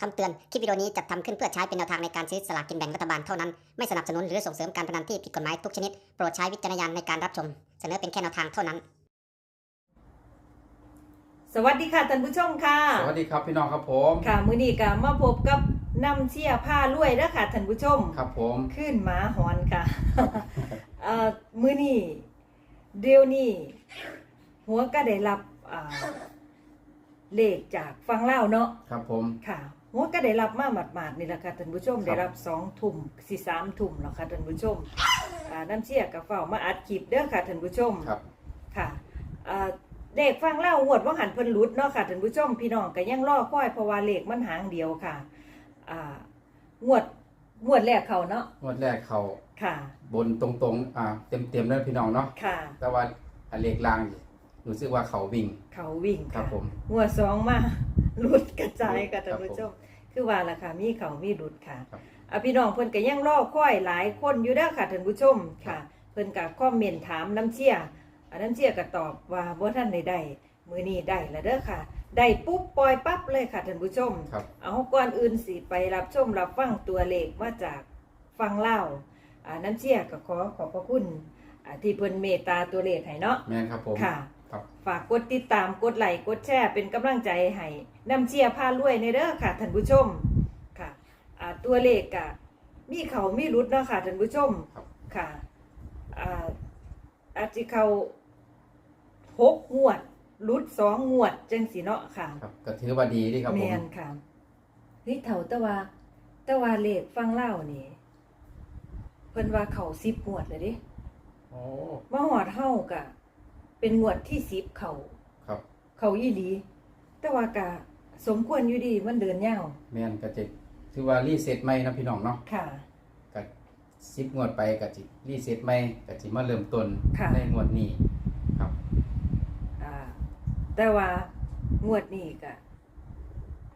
คำเตือน คลิปวิดีโอนี้จัดทำขึ้นเพื่อใช้เป็นแนวทางในการซื้อสลากกินแบ่งรัฐบาลเท่านั้น ไม่สนับสนุนหรือส่งเสริมการพนันที่ผิดกฎหมายทุกชนิด โปรดใช้วิจารณญาณในการรับชม เสนอเป็นแค่แนวทางเท่านั้น สวัสดีค่ะท่านผู้ชมค่ะ สวัสดีครับพี่น้องครับผมค่ะ มื้อนี้ก็มาพบกับน้ำเชี่ยผ้ารวยเด้อค่ะท่านผู้ชมครับผมขึ้นหมาหอนค่ะเอ่อมื้อนี้เดี๋ยวนี้หัวก็ได้รับอ่า เลขจากฟังเล่าวเนาะครับผม ค่ะหัวก็ได้รับมาหมาดๆนี่แหละค่ะท่านผู้ชมครับได้รับสองทุ่มสี่สามทุ่มแล้วค่ะท่านผู้ชมอ่าน้ำเชี่ยกับเฝ้ามาอัดคลิปเด้อค่ะท่านผู้ชมครับ ค่ะเอ่อเด็กฟังเล่าหวดว่าหันเพิ่นหลุดเนาะค่ะท่านผู้ชมพี่น้องก็ยังรอค่อยเพราะว่าเลขมันหางเดียวค่ะอ่างวดงวดแรกเขาเนาะงวดแรกเขาค่ะ บนตรงๆ อ่า เต็มๆเลยพี่น้องเนาะค่ะ แต่ว่าอันเลขลางนี่ รู้สึกว่าเขาวิ่ง เขาวิ่งครัค่ะบผมงวดสองมาหลุดกระจายค่ะครัท่าบนผู้ผมชมคือว่าล่ะค่ะมีเขามีหลุดค่ะครับอะพี่น้องเพิ่นก็ยังรอค่อยหลายคนอยู่เด้อค่ะท่านผู้ชมค่ะ เพิ่นก็คอมเมนต์ถามน้ำเชี่ยอะน้ำเชี่ยก็ตอบว่าบ่ทันได้ได้มื้อนี้ได้แล้วเด้อค่ะ ได้ปุ๊บปล่อยปั๊บเลยค่ะท่านผู้ชมครับเอาก่อนอื่นสิไปรับชมรับฟังตัวเลขมาจากฟังเล่าอ่าน้ำเชี่ยก็ขอขอบพระคุณอ่าที่เพิ่นเมตตาตัวเลขให้เนาะแม่นครับผมค่ะ ครับ ฝากกดติดตามกดไลค์กดแชร์เป็นกำลังใจให้น้ำเชี่ยพารวยในเด้อค่ะท่านผู้ชมค่ะอ่าตัวเลขกะมีเขามีรุดเนาะค่ะท่านผู้ชมครับ ค่ะอ่าอาจจะเขาหกงวดรุดสองงวดจังสีเนาะค่ะ ครับก็ถือว่าดีที่ครับแมผมนค่ะเฮ้ยเถ่าแตะว่าแตะว่าเลขฟังเล่านี่เพิ่นว่าเขาสิบงวดเลยเดิโอ้มาหอดเฮากะ เป็นงวดที่สิบเขาครับ เขาอีหลี แต่ว่ากะสมควรอยู่ดีมันเดินยาวแม่นก็จะถือว่ารีเซ็ตใหม่นะพี่น้องเนาะค่ะก็ซิปงวดไปก็จิรีเซ็ตใหม่ก็จิมาเริ่มต้นค่ะ ในงวดนี้ครับ อ่า แต่ว่างวดนี้กะ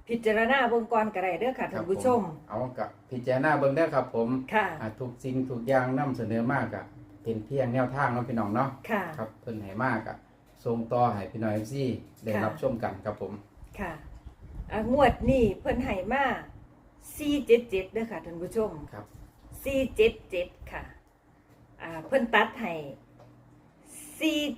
พิจารณาเบิ่งก่อนก็ได้เด้อค่ะท่านผู้ชม เอากับพิจารณาเบิ่งได้อครับผมค่ะ อ่าทุกสิ่งทุกอย่างนำเสนอมากอะ เป็นเพียงแนวทางเนาะพี่น้องเนาะค่ะ ครับเพิ่นให้มากอะส่งต่อให้พี่น้อง FC ได้ค่ะ รับชมกันครับผม ค่ะอ่างวดนี้เพิ่นให้มา477เด้อค่ะท่านผู้ชมครับ 477ค่ะอ่าเพิ่นตัดให้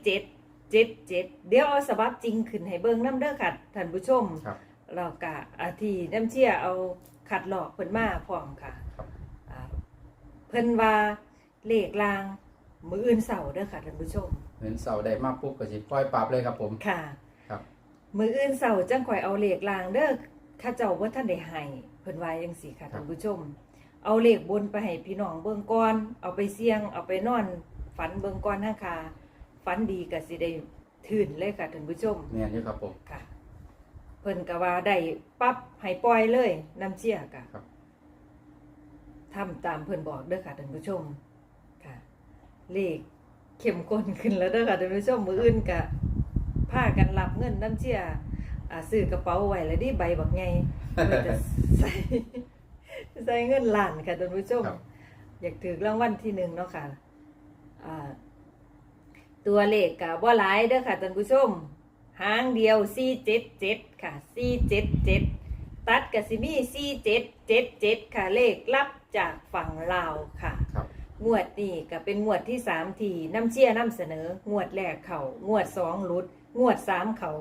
4777 เดี๋ยวเอาสบับจริงขึ้นให้เบิ่งนำเด้อค่ะท่านผู้ชม ครับ เรากะอาทีน้ำเชี่ยเอาขัดหลอกเพิ่นมาพร้อมค่ะครับ อ่าเพิ่นว่าเลขลาง มืออื่นเสาร์เด้อค่ะท่านผู้ชม เงินเสาได้มากปุ๊บก็สิปล่อยปรับเลยครับผม ค่ะ ครับ มืออื่นเสาร์จังข่อยเอาเลขลางเด้อข้าเจ้าว่าท่านได้ให้เพิ่นว่าจังซี่ค่ะท่านผู้ชม เอาเลขบนไปให้พี่น้องเบิ่งก่อน เอาไปเสี่ยง เอาไปนอน ฝันเบิ่งก่อนนะค่ะฝันดีก็สิได้ทื่นเลยค่ะท่านผู้ชม แม่นอยู่ครับผม ค่ะ เพิ่นก็ว่าได้ปั๊บให้ปล่อยเลยน้ำเชี่ยกะครับ ทำตามเพิ่นบอกเด้อค่ะท่านผู้ชมค่ะ เลขเข้มข้นขึ้นแล้วเด้อค่ะท่านผู้ชมมืออื่นกะพากันรับเงินน้ำเชี่ยอ่าซื้อกระเป๋าไว้แล้วดิใบบักไงเพื่อจะใส่ใส่เงินล้านค่ะท่านผู้ชม ครับ อยากถือรางวัลที่หนึ่งเนาะค่ะอ่าตัวเลขกะบ่หลายเด้อค่ะท่านผู้ชม หางเดียว 477 ค่ะ 477 ตัดกับซิมี่ 4777ค่ะเลขลับจากฝั่งลาวค่ะครับ งวดนี้ก็เป็นงวดที่3ที่น้ำเชี่ยน้ำเสนอ งวดแรกเขางวด2รุด งวด3เขา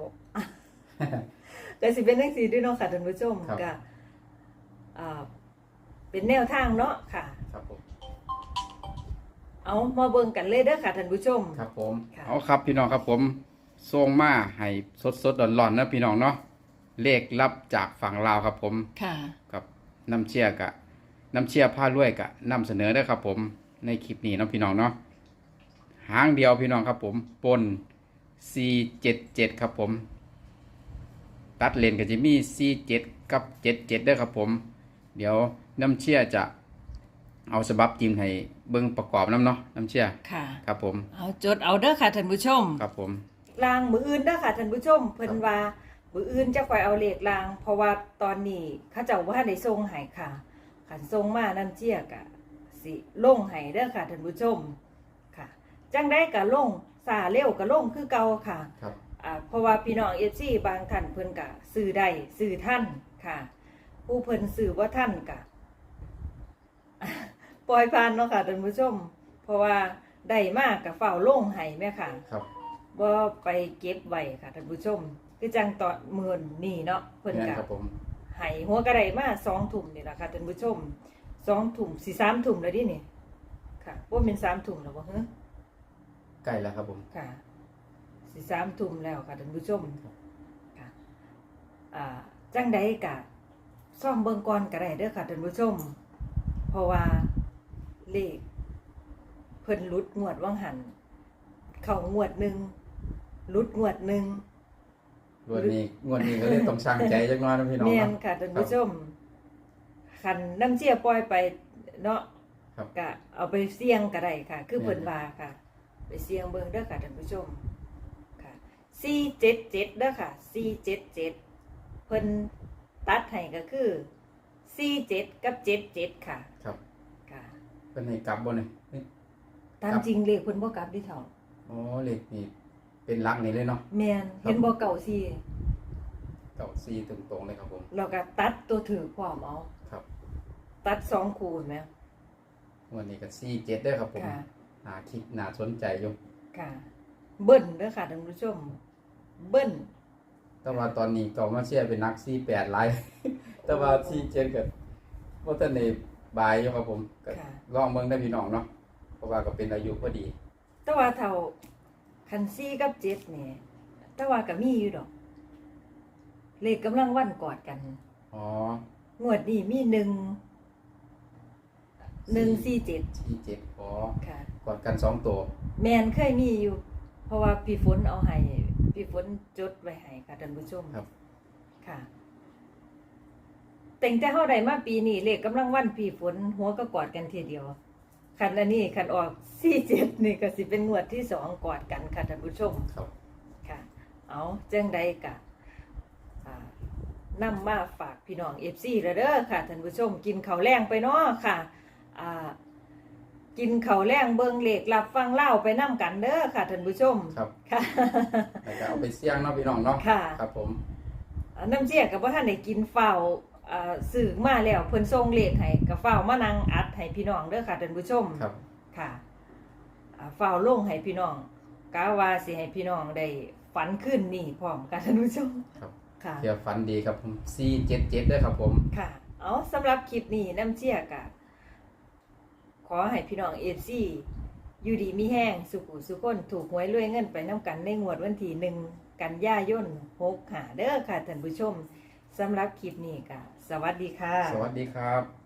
ก็สิเป็นเลขสีด้วยเนาะค่ะท่านผู้ชมครับ ก็อ่าเป็นแนวทางเนาะค่ะ ครับผมเอามาเบิ่งกันเลยเด้อค่ะท่านผู้ชม ครับผมค่ะ เอาครับพี่น้องครับผมส่งมาให้สดๆร้อนๆนะพี่น้องเนาะเลขรับจากฝั่งลาวครับผมค่ะ กับน้ำเชี่ยกะน้ำเชี่ยผ้ารวยกะนำเสนอได้อครับผม ในคลิปนี้เนาะพี่น้องเนาะหางเดียวพี่น้องครับผมปน477 ครับผม ตัดเลนกับจิมี่47กับ 77ได้อครับผม เดี๋ยวน้ำเชี่ยจะเอาสบับจิมให้เบิ้งประกอบน้ำเนาะน้ำเชี่ยค่ะ ครับผม เอาจดเอาเด้อค่ะท่านผู้ชม ครับผมลางมืออื่นเด้อค่ะท่านผู้ชมเพิ่นว่ามืออื่นจะคอยเอาเลขลาง เพราะว่าตอนนี้เขาเจ้าว่าได้ส่งให้ค่ะขันส่งมาน้ำเจียกะ สิลงให้เด้อค่ะท่านผู้ชมค่ะ จังได้กะลงซาเร็วกะลงคือเก่าค่ะครับอ่าเพราะว่าพี่น้องเอฟซีบางท่านเพิ่นกะซื้อได้ซื้อท่านค่ะ ผู้เพิ่นสื่อว่าท่านกะปล่อยผ่านเนาะค่ะท่านผู้ชม เพราะว่าได้มากกับเฝ้าโล่งไห้แม่ค่ะครับ บ่ไปเก็บไว้ค่ะท่านผู้ชม คือจังตอนเมื่อนนี่เนาะเพิ่นแม่นกะ ครับผม ไห้หัวกระไดมาสองถุ่มนี่แหละค่ะท่านผู้ชม สองถุ่มสี่สามถุ่มแล้วดินี่ค่ะว่าเป็นสามถุ่มแล้วบ่ฮะใกล้แล้วครับผม ค่ะสี่สามถุ่มแล้วค่ะท่านผู้ชมค่ะอ่าจังใดกะซ่อมเบิ่งก่อนก็ได้เด้อค่ะท่านผู้ชม เพราะว่าเลขเพิ่นหลุดงวดว่างหัน เข้างวดหนึ่งหลุดงวดหนึ่งงวดนี้งวดนี้ก็เลยต้องช่างใจจักหน้อยนะพี่น้องแม่นเนาะ ค่ะท่านผู้ชม คันน้ำเชี่ยปล่อยไปเนาะครับ ก็เอาไปเสี่ยงก็ได้ค่ะ คือแม่นเพิ่นว่าค่ะ ไปเสี่ยงเบิ่งเด้อค่ะท่านผู้ชมค่ะ477เด้อค่ะ477เพิ่นตัดให้ก็คือ47กับ77ค่ะ ครับค่ะ เป็นให้กลับบ่เนี่ยนี่ตามครับจริงเลขเพิ่นบ่กลับดิเท่าอ๋อเลขนี่เป็นหลักนี่เลยเนาะ แม่นครับเห็นบ่เก่าสิเก้าซีตรงๆเลยครับผมแล้วก็ตัดตัวถือพร้อมเอาครับ ตัดสองคูณแม่งวดนี้ก็ซีเจ็ดด้วยครับผมค่ะน่าคิดน่าสนใจอยู่ค่ะ เบิ้ลเด้อค่ะท่านผู้ชม เบิ้ลแต่ว่าตอนนี้เก่ามาเชียร์เป็นนักซีแปดไลาย แต่ว่าซีเจ็ดก็ว่าท่านในบายอยู่ครับผมก็ค่ะ ลองเบิ่งได้พี่น้องเนาะเพราะว่าก็เป็นอายุพอดีแต่ว่าเท่าคันซี่กับเจ็ดนี่แต่ว่าก็มีอยู่ดอก เลขกำลังวันกอดกัน อ๋องวดนี้มีหนึ่ง หนึ่งสี่เจ็ดซีเจ็ดอ๋อค่ะ กอดกันสองตัว แมนเคยมีอยู่ เพราะว่าพี่ฝนเอาให้พี่ฝนจดไว้ให้ค่ะท่านผู้ชมครับ ค่ะแต่งแต่เฮาได้มาปีนี้เลขกำลังวันพี่ฝนหัวก็กอดกันทีเดียวคันอันนี้คันออกสี่เจ็ดนี่ก็สิเป็นงวดที่สองกอดกันค่ะท่านผู้ชมครับ ค่ะ เอาจังใดกะอ่านำมาฝากพี่น้องเอฟซีแล้วเด้อค่ะท่านผู้ชมกินข้าวแรงไปเนาะค่ะ อ่า กินข้าวแรงเบิงเลขรับฟังเล่าวไปนํกันเด้อค่ะท่านผู้ชมครับ ค่ะ แล้วก็เอาไปเสี่ยงเนาะพี่น้องเนาะค่ะ ครับผมอ่าน้ำเจี๊ยกับว่าท่านได้กินเฝ้าวอ่าสื่อมาแล้วเพิ่นส่งเลขให้กับเฝ้าวมานั่งอัดให้พี่น้องเด้อค่ะท่านผู้ชม ครับค่ะอ่าเฝ้าวลงให้พี่น้องกาว่าสิให้พี่น้องได้ฝันขึ้นนี่พร้อมกันท่านผู้ชมครับค่ะ เที่ยวฝันดีครับผมซีเจ็ดเจ็ดด้วยครับผม ค่ะ เอาสำหรับคลิปนี้น้ำเจี๊ยกะข อให้พี่น้องเอฟซีอยู่ดีมีแห้งสุขุสุคนถูกหวยรวยเงินไปน้ำกันในงวดวันที่หนึ่งกันยายนหกหาเด้อค่ะท่านผู้ชมสำหรับคลิปนี้ค่ะ สวัสดีค่ะ สวัสดีครับ